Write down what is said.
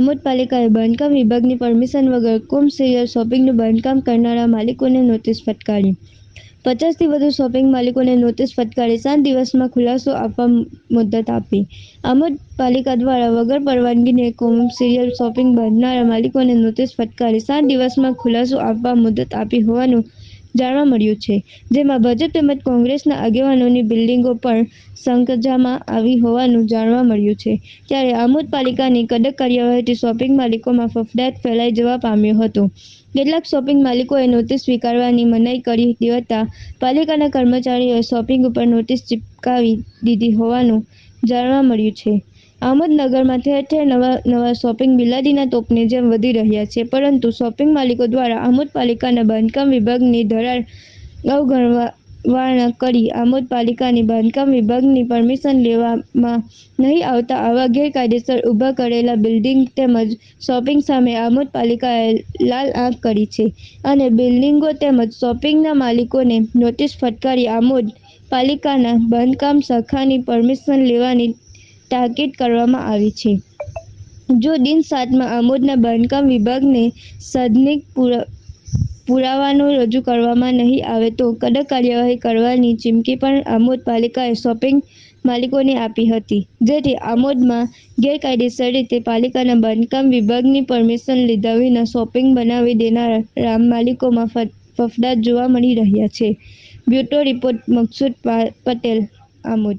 આમોદ પાલિકાએ બાંધકામ વિભાગની પરમિશન વગર કોમર્શિયલ શોપિંગનું બાંધકામ કરનારા માલિકોને નોટિસ ફટકારી. પચાસથી વધુ શોપિંગ માલિકોને નોટિસ ફટકારી સાત દિવસમાં ખુલાસો આપવા મુદત આપી. આમોદ પાલિકા દ્વારા વગર પરવાનગીને સિરિયલ શોપિંગ બાંધનારા માલિકોને નોટિસ ફટકારી સાત દિવસમાં ખુલાસો આપવા મુદત આપી હોવાનું જાણવા મળ્યું છે. જેમાં ભાજપ તેમજ કોંગ્રેસના આગેવાનોની બિલ્ડિંગો પણ સંકજામાં આવી હોવાનું જાણવા મળ્યું છે. ત્યારે આમોદ પાલિકાની કડક કાર્યવાહીથી શોપિંગ માલિકોમાં ફફડાટ ફેલાઈ જવા પામ્યો હતો. કેટલાક શોપિંગ માલિકોએ નોટિસ સ્વીકારવાની મનાઈ કરી દેતા પાલિકાના કર્મચારીઓએ શોપિંગ ઉપર નોટિસ ચિપકાવી દીધી હોવાનું જાણવા મળ્યું છે. આમોદનગરમાં ઠેર ઠેર નવા નવા શોપિંગ બિલાડીના તોપની જેમ વધી રહ્યા છે, પરંતુ શોપિંગ માલિકો દ્વારા આમોદ પાલિકાના બાંધકામ વિભાગની ધરાર અવગણવા કરી આમોદ પાલિકાની બાંધકામ વિભાગની પરમિશન લેવામાં નહીં આવતા આવા ગેરકાયદેસર ઊભા કરેલા બિલ્ડિંગ તેમજ શોપિંગ સામે આમોદ પાલિકાએ લાલ આંખ કરી છે અને બિલ્ડિંગો તેમજ શોપિંગના માલિકોને નોટિસ ફટકારી આમોદ પાલિકાના બાંધકામ શાખાની પરમિશન લેવાની તાકીદ કરવામાં આવી છે. જો દિન સાતમાં આમોદના બાંધકામ વિભાગને સાધનિક પુરાવાનો રજૂ કરવામાં નહીં આવે તો કડક કાર્યવાહી કરવાની ચીમકી પણ આમોદ પાલિકાએ શોપિંગ માલિકોને આપી હતી. જેથી આમોદમાં ગેરકાયદેસર રીતે પાલિકાના બાંધકામ વિભાગની પરમિશન લીધા વિના શોપિંગ બનાવી દેનારા માલિકોમાં ફફડાટ જોવા મળી રહ્યા છે. Bureau report, Maksud Patel, Amod.